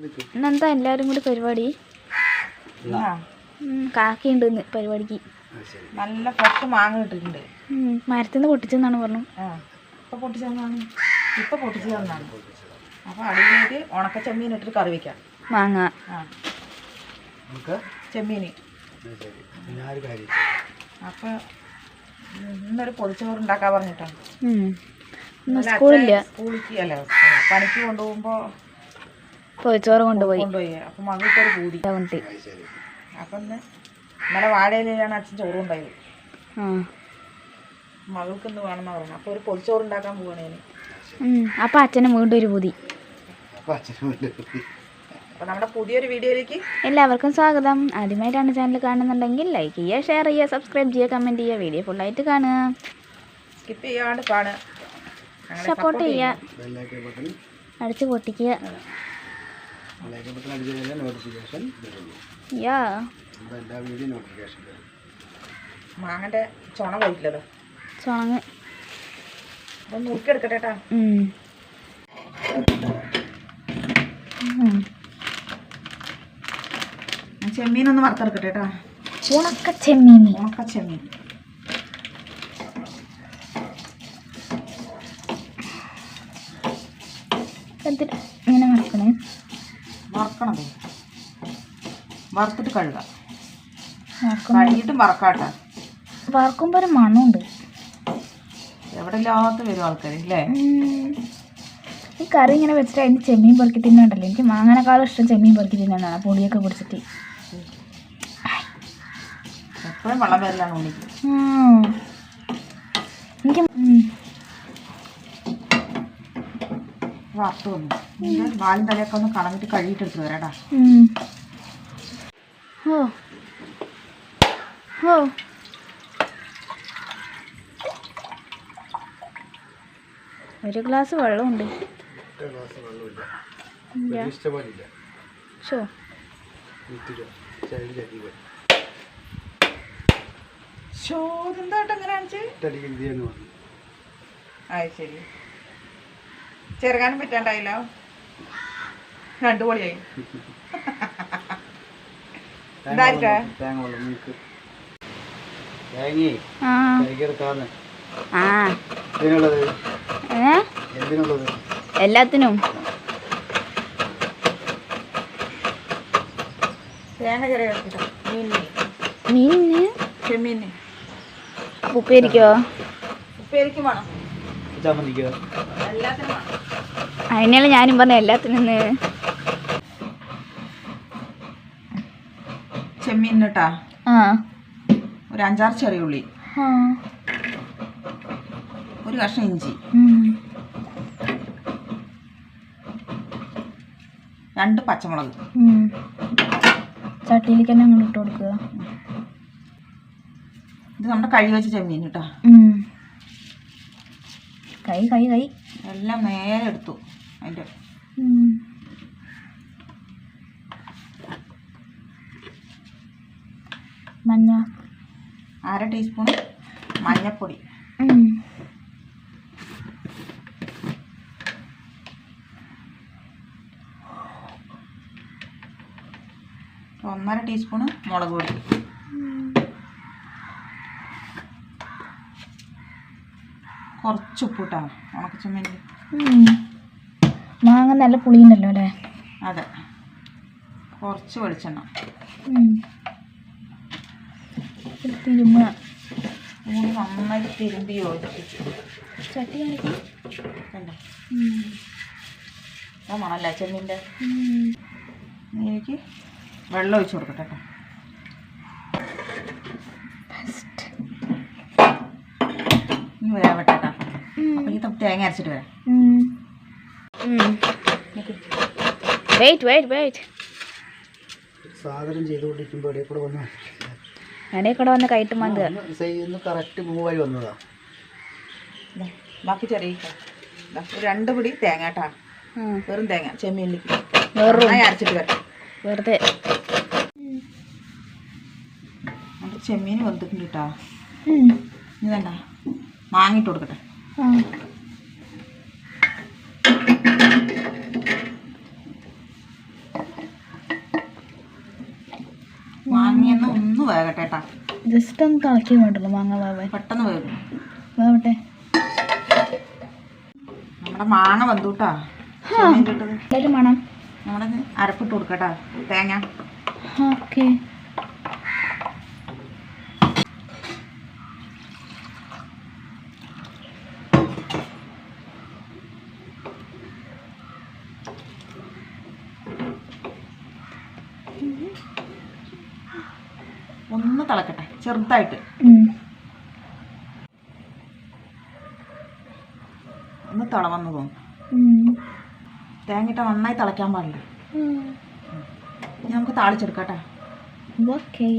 ഇന്നെന്താ എല്ലാരും കൂടി പരിപാടി? കാക്കയുണ്ട് ഇന്ന് പരിപാടിക്ക്. നല്ല ഫ്രഷ് മാങ്ങ കിട്ടിയിട്ടുണ്ട്. മരത്തിന്ന് പൊട്ടിച്ചെന്നാണ് പറഞ്ഞു ആ. ഇപ്പൊ പൊട്ടിച്ചു തന്നാണ് ഇപ്പൊ പൊട്ടിച്ചു തന്നാണ് അപ്പൊ അടിയിലേക്ക് ഉണക്ക ചെമ്മീൻ ഇട്ടിട്ട് കറി വെക്കാം. മാങ്ങ. ചെമ്മീന്. അപ്പൊ ഇന്നൊരു പൊതിച്ചോറ് ഉണ്ടാക്കാൻ പറഞ്ഞിട്ടാണ്. സ്കൂളില്ല. അല്ല പണിക്ക് കൊണ്ടുപോകുമ്പോ പൊതിച്ചോറ് കൊണ്ടുപോയി. കൊണ്ടുപോയി. അപ്പൊ മകൾക്കൊരു കൂടി. കൂട്ടി അപ്പൊ ഇന്ന് ഇന്നലെ വാഴയിലാണ് അച്ഛൻ ചോറ് ഉണ്ടായത് ആ. മകൾക്ക് ഇന്ന് വേണമെന്നാ പറഞ്ഞു അപ്പൊ ഒരു പൊതിച്ചോറ് ഉണ്ടാക്കാൻ പോവാണ് ഞാൻ അപ്പൊ അച്ഛന് വീണ്ടും ഒരു പുതി. അപ്പം അച്ഛനും അപ്പൊ നമ്മുടെ പുതിയൊരു വീഡിയോയിലേക്ക് എല്ലാവർക്കും സ്വാഗതം. ആദ്യമായിട്ടാണ് ചാനൽ കാണുന്നുണ്ടെങ്കിൽ ലൈക്ക് ചെയ്യുക ഷെയർ ചെയ്യുക സബ്സ്ക്രൈബ് ചെയ്യുക കമന്റ് ചെയ്യുക. വീഡിയോ ഫുള്ളായിട്ട് കാണുക. സ്കിപ്പ് ചെയ്യാണ്ട് കാണുക ഞങ്ങളെ സപ്പോർട്ട് ചെയ്യുക. അടിച്ച് പൊട്ടിക്കുക. ബട്ടൺ അടിച്ചു കഴിഞ്ഞാൽ നോട്ടിഫിക്കേഷൻ യാ. നമ്മുടെ എല്ലാ വീഡിയോ നോട്ടിഫിക്കേഷൻ വരും. മാങ്ങന്റെ ചുണ പോയിട്ടില്ലല്ലോ. ചുണങ്ങ്. അപ്പം നോക്കിയെടുക്കട്ടെ കേട്ടാ ഒന്ന് വറുത്തെടുക്കട്ടെ കേട്ടാ ഉണക്ക ചെമ്മീൻ ഉണക്ക ചെമ്മീൻ. എന്തിന് ഇങ്ങനെ മറക്കണേ വറക്കണത് വറുത്തിട്ട് കഴുകാം. വറക്കുമ്പോൾ വറക്കുമ്പോ വറക്കാട്ടാ വറക്കുമ്പോൾ ഒരു മണമുണ്ട്. എവിടെ ഇല്ലാത്ത വരും ആൾക്കാർ ഇല്ലേ ഈ കറി ഇങ്ങനെ വെച്ചിട്ട് അതിന് ചെമ്മീൻ പൊറുക്കി തിന്നുണ്ടല്ലോ എനിക്ക് മാങ്ങാനേക്കാളും ഇഷ്ടം ചെമ്മീൻ പൊറുക്കി തിന്നാണ് പൊടിയൊക്കെ പിടിച്ചിട്ട് എപ്പോഴും വെള്ളം വരലാണ് എനിക്ക് വറുത്ത് വന്നു എന്നിട്ട് വാലും തലയൊക്കെ ഒന്ന് കളഞ്ഞിട്ട് കഴുകിയിട്ട് എടുത്ത് വരാടാ ഓ ഓ ഒരു ഗ്ലാസ് വെള്ളമുണ്ട്. ഷോ തന്നെ അത് ശരി. ചെറുകാനും പറ്റാണ്ടായില്ലോ. രണ്ടു പൊളിയായി ഇതായിരിക്കാ? തേങ്ങ വെള്ളം നമുക്ക് തേങ്ങയെ ആ. കൈക്കെടുക്കാന്ന് ആ. എന്തിനുള്ളത്? എന്തിനുള്ളത്? എല്ലാത്തിനും. തേങ്ങ ചെറിയ മീനിന്. ഉപ്പേരിക്കോ? ഉപ്പേരിക്കും വേണം. ചമ്മന്തിക്കോ അതിനാണ് ഞാനും പറഞ്ഞ എല്ലാത്തിനും. ചെമ്മീൻ കേട്ടാ ആ. ഒരു അഞ്ചാറ് ചെറിയ ഉള്ളി. ആ. ഒരു കഷ്ണം ഇഞ്ചി. രണ്ട് പച്ചമുളക്. ചട്ടിയിലേക്ക് തന്നെ അങ്ങോട്ട് ഇട്ട് കൊടുക്കുക. ഇത് നമ്മുടെ കഴിവച്ച വെച്ച ചെമ്മീൻ കേട്ടാ. കൈ കൈ കൈ. എല്ലാം നേരെ എടുത്തു അതിന്റെ. മഞ്ഞ. അര ടീസ്പൂൺ മഞ്ഞപ്പൊടി. ഒന്നര ടീസ്പൂൺ മുളക് പൊടി. കുറച്ച് ഉപ്പിട്ടാ. ഉണക്ക ചെമ്മീനിൽ ഉം. മാങ്ങ നല്ല പുളിയുണ്ടല്ലോ അല്ലേ? അതെ. കുറച്ച് വെളിച്ചെണ്ണ. തിരുമ്പി യോജിപ്പിച്ചു. ചട്ടി മണല്ലേ ചെമ്മീന്റെ. എനിക്ക് വെള്ളം ഒഴിച്ചു കൊടുക്കട്ടെ കേട്ടോ. ഇനി വേവട്ടെ. അപ്പം തേങ്ങ അരച്ചിട്ട് വരാം. വെയിറ്റ് വെയിറ്റ് വെയിറ്റ് സാധനം ചെയ്തുകൊണ്ടിരിക്കുമ്പോൾ ഇടയിൽ കൂടെ വന്ന് ഇടയിൽ കൂടെ വന്ന് കയറ്റും കറക്റ്റ് മൂവായി വന്നതാ. ബാക്കി ചെറിയ ദാ, രണ്ട് പിടി തേങ്ങ കേട്ടാ. വെറും തേങ്ങ ചെമ്മീനിലേക്ക്. വെറും. നന്നായി അരച്ചിട്ട് വരാം വെറുതെ. ചെമ്മീൻ വെന്തിട്ടുണ്ട് കേട്ടോ. മാങ്ങിട്ട് കൊടുക്കട്ടെ. ജസ്റ്റ് ഒന്ന് തിളക്കി വേണ്ടല്ലോ മാങ്ങ വേവേ. പെട്ടെന്ന് വേകും. വേവട്ടെ. നമ്മുടെ മാങ്ങ വന്നൂട്ടാ. മണം നമ്മുടെ അരപ്പിട്ട് കൊടുക്കട്ടാ. തേങ്ങ. ഓക്കേ. തിളക്കട്ടെ ചെറുതായിട്ട്. ഒന്ന് തിളവന്ന് തോന്നും തേങ്ങയിട്ട നന്നായി തിളയ്ക്കാൻ പാടില്ല. നമുക്ക് താളിച്ചെടുക്കട്ടെ. ഓക്കെ.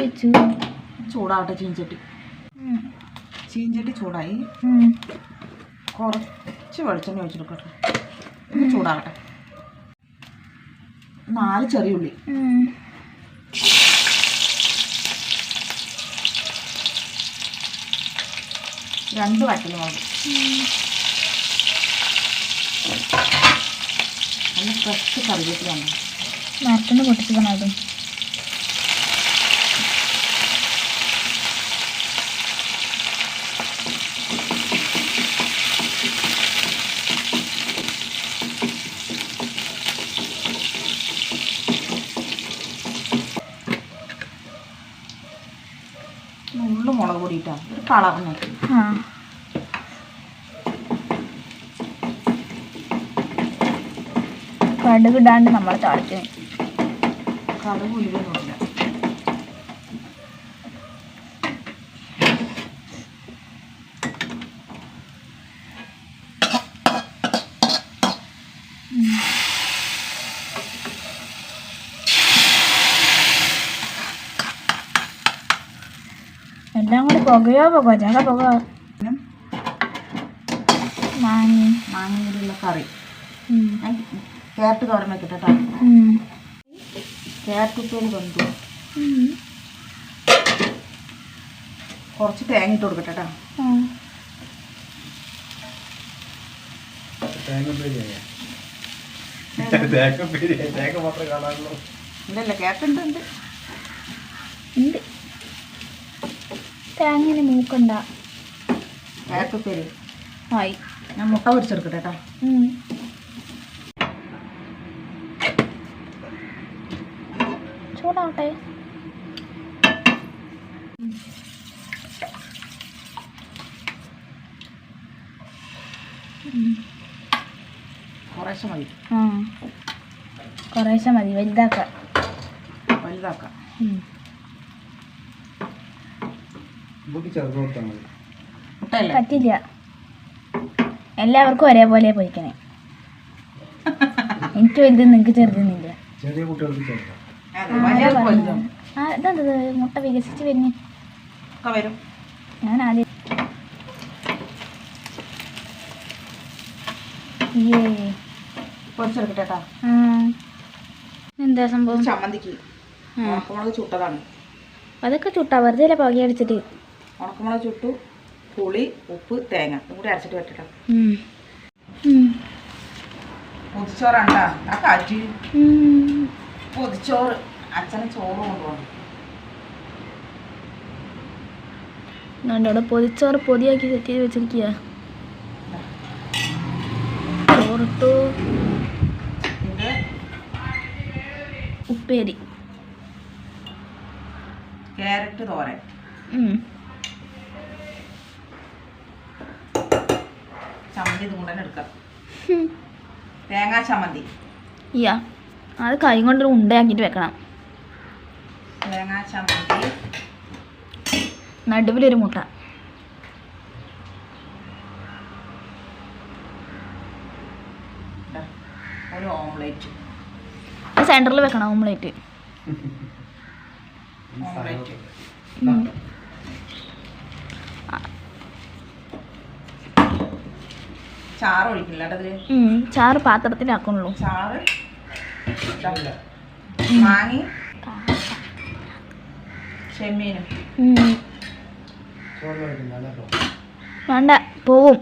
വെച്ചു. ചൂടാവട്ടെ ചീഞ്ചട്ടി. ചീഞ്ചട്ടി ചൂടായി. ഉം. കുറച്ച് വെളിച്ചെണ്ണ ഒഴിച്ചെടുക്കട്ടെ ഒന്ന് ചൂടാകട്ടെ. നാല് ചെറിയ ഉള്ളി. രണ്ട് വറ്റൽമുളക് നല്ല ഫ്രഷ് കറിവേപ്പിലാണ് മരത്തുനിന്ന് പൊട്ടിച്ചതാണ് അതും ഉള്ളു മുളക് പൊടി കടുകിടാണ്ട് നമ്മൾ താളിച്ചു കടുക് ഉലുവൊന്നുമില്ല എല്ലാം കൂടി പുകയോ പുക ചക പുക മാങ്ങി. മാങ്ങയിലുള്ള കറി. ക്യാരറ്റ് തോരൻ വെക്കട്ടെ കേട്ടോ. ക്യാരറ്റ് ഉപ്പേരി വെന്തു കുറച്ച് തേങ്ങ ഇട്ട് കൊടുക്കട്ടെ കേട്ടോ ഇല്ലല്ല ക്യാരറ്റ് ഉണ്ട് ഉണ്ട്. തേങ്ങനെ മൂക്കണ്ട. ഉപ്പേരി ആയി. ഞാൻ മുട്ട പൊരിച്ചെടുക്കട്ടെ കേട്ടോ. ചൂടാവട്ടെ. കുറേശ്ശെ മതി. ആ. കുറേശ്ശെ മതി. വലുതാക്ക. വലുതാക്കാം. കൊടുത്താൽ മതി. മുട്ടയല്ലേ? പറ്റില്ല. എല്ലാവർക്കും ഒരേപോലെ പൊരിക്കണേ എനിക്ക് വലുത് നിങ്ങൾക്ക് ചെറുതെന്നില്ല ചെറിയ കുട്ടികൾക്ക് ചെറുതാണ് അതെ വലിയവർക്ക് വലുതും ആ മുട്ട വികസിച്ച് വരുന്നു. വരും. ഞാൻ ആദ്യം പൊരിച്ചെടുക്കട്ടെ എന്താ സംഭവം? ചമ്മന്തിക്ക്. ചുട്ടതാണ്. അതൊക്കെ ചുട്ടാ. വെറുതെ അല്ലേ പുക അടിച്ചിട്ട് ഉണക്കമുളക് ചുട്ടു പുളി ഉപ്പ് തേങ്ങ. ഇതും കൂടി അരച്ചിട്ട്. ഉം. പൊതിച്ചോറാണ്ടാ ആ കാറ്റ്. പൊതിച്ചോറ്. അച്ഛന് ചോറ് കൊണ്ടുപോകണം. അവിടെ പൊതിച്ചോറ് പൊതിയാക്കി സെറ്റ് ചെയ്ത് വെച്ചിരിക്കുക ചോറിട്ടു. ഉപ്പേരി. ക്യാരറ്റ് തോരൻ ഉം. ചമ്മന്തി ഇതും കൂടെ എടുക്കാം. തേങ്ങാ ചമ്മന്തി. യാ അത് കൈ കൊണ്ട് ഉണ്ടയാക്കിയിട്ട് വെക്കണം. തേങ്ങാ ചമ്മന്തി. നടുവിലൊരു മുട്ട. ഇതാ, ഒരു ഓംലേറ്റ്. സെന്ററിൽ വെക്കണം ഓംലേറ്റ്. ഓംലേറ്റ്. ചാറ് ഒഴിക്കില്ല. ചാറ് പാത്രത്തിലാക്കണുള്ളൂ ചാറ്. മാങ്ങി. ചെമ്മീനും. വേണ്ട പോവും.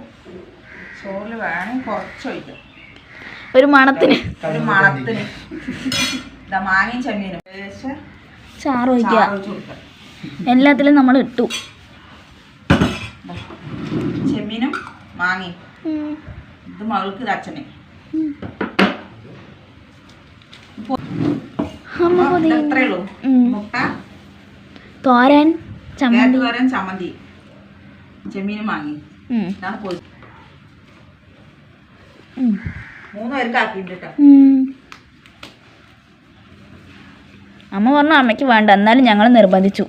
ചോറിൽ വേണമെങ്കിൽ കുറച്ചൊഴിക്കും ഒരു മണത്തിന്. ഒരു മണത്തിന്. മാങ്ങയും ചെമ്മീനും. ചാറ് ഒഴിക്കുക. എല്ലാത്തിലും നമ്മൾ ഇട്ടു. ചെമ്മീനും മാങ്ങയും. ഇത് മകൾക്ക് ഇത് അച്ഛനെ. ഉള്ളൂ. മുട്ട തോരൻ ചമ്മന്തി. തോരൻ ചമ്മന്തി. ചെമ്മീനും മാങ്ങി ഉം. ഇതാണ് പോയി മൂന്ന് പേർക്ക് ആക്കിയിട്ടുണ്ട് അമ്മ പറഞ്ഞു അമ്മയ്ക്ക് വേണ്ട. എന്നാലും ഞങ്ങൾ നിർബന്ധിച്ചു.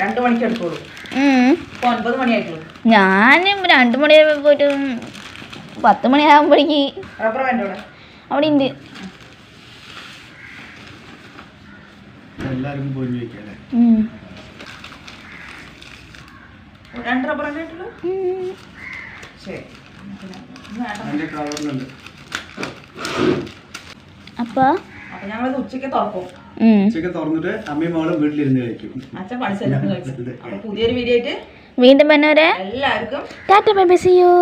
രണ്ടു മണിക്ക് എടുക്കുള്ളൂ ഞാനും രണ്ടു മണി പോയിട്ട് പത്ത് വേണ്ട ഇവിടെ. അവിടെ ഉണ്ട് പോയി. രണ്ട് റബ്ബർ ശരി. അപ്പൊ? അപ്പൊ ഉച്ചയ്ക്ക് ഉച്ചയ്ക്ക് തുറക്കും. ഉച്ചയ്ക്ക് തുറന്നിട്ട് അമ്മയും മകളും വീട്ടിലിരുന്ന് കഴിക്കും. അച്ഛൻ പണി സ്ഥലത്ത് കഴിച്ചു. പുതിയൊരു വീഡിയോ ആയിട്ട് വീണ്ടും എല്ലാവർക്കും tata bye bye see you